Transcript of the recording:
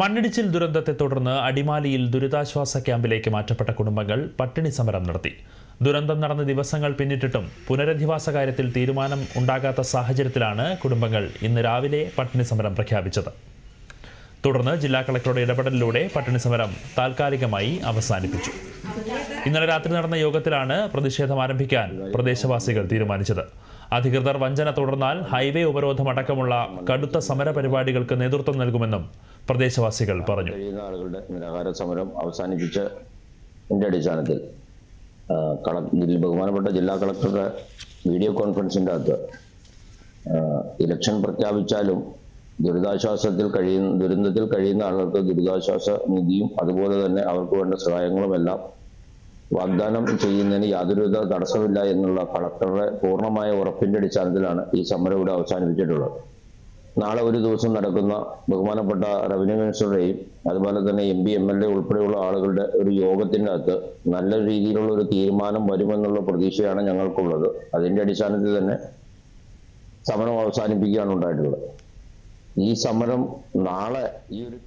മണ്ണിടിച്ചിൽ ദുരന്തത്തെ തുടർന്ന് അടിമാലിയിൽ ദുരിതാശ്വാസ ക്യാമ്പിലേക്ക് മാറ്റപ്പെട്ട കുടുംബങ്ങൾ പട്ടിണി സമരം നടത്തി. ദുരന്തം നടന്ന ദിവസങ്ങൾ പിന്നിട്ടിട്ടും പുനരധിവാസ കാര്യത്തിൽ തീരുമാനം ഉണ്ടാകാത്ത സാഹചര്യത്തിലാണ് കുടുംബങ്ങൾ ഇന്ന് രാവിലെ പട്ടിണി സമരം പ്രഖ്യാപിച്ചത്. തുടർന്ന് ജില്ലാ കളക്ടറുടെ ഇടപെടലിലൂടെ പട്ടിണി സമരം താൽക്കാലികമായി അവസാനിപ്പിച്ചു. ഇന്നലെ രാത്രി നടന്ന യോഗത്തിലാണ് പ്രതിഷേധം ആരംഭിക്കാൻ പ്രദേശവാസികൾ തീരുമാനിച്ചത്. അധികൃതർ വഞ്ചന തുടർന്നാൽ ഹൈവേ ഉപരോധം അടക്കമുള്ള കടുത്ത സമര പരിപാടികൾക്ക് നേതൃത്വം നൽകുമെന്നും പ്രദേശവാസികൾ പറഞ്ഞു. ആളുകളുടെ നിരാഹാര സമരം അവസാനിപ്പിച്ച അടിസ്ഥാനത്തിൽ ബഹുമാനപ്പെട്ട ജില്ലാ കളക്ടറുടെ വീഡിയോ കോൺഫറൻസിന്റെ അകത്ത് ഇലക്ഷൻ പ്രഖ്യാപിച്ചാലും ദുരിതാശ്വാസത്തിൽ കഴിയുന്ന ദുരന്തത്തിൽ കഴിയുന്ന ആളുകൾക്ക് ദുരിതാശ്വാസ നിധിയും അതുപോലെ തന്നെ അവർക്ക് വേണ്ട സഹായങ്ങളും എല്ലാം വാഗ്ദാനം ചെയ്യുന്നതിന് യാതൊരുവിധ തടസ്സമില്ല എന്നുള്ള കളക്ടറുടെ പൂർണമായ ഉറപ്പിന്റെ അടിസ്ഥാനത്തിലാണ് ഈ സമരം ഇവിടെ അവസാനിപ്പിച്ചിട്ടുള്ളത്. നാളെ ഒരു ദിവസം നടക്കുന്ന ബഹുമാനപ്പെട്ട റവന്യൂ മിനിസ്റ്ററുടെയും അതുപോലെ തന്നെ M P M L A ഉൾപ്പെടെയുള്ള ആളുകളുടെ ഒരു യോഗത്തിന്റെ അകത്ത് നല്ല രീതിയിലുള്ള ഒരു തീരുമാനം വരുമെന്നുള്ള പ്രതീക്ഷയാണ് ഞങ്ങൾക്കുള്ളത്. അതിന്റെ അടിസ്ഥാനത്തിൽ തന്നെ സമരം അവസാനിപ്പിക്കുകയാണ് ഉണ്ടായിട്ടുള്ളത്. ഈ സമരം നാളെ ഈ ഒരു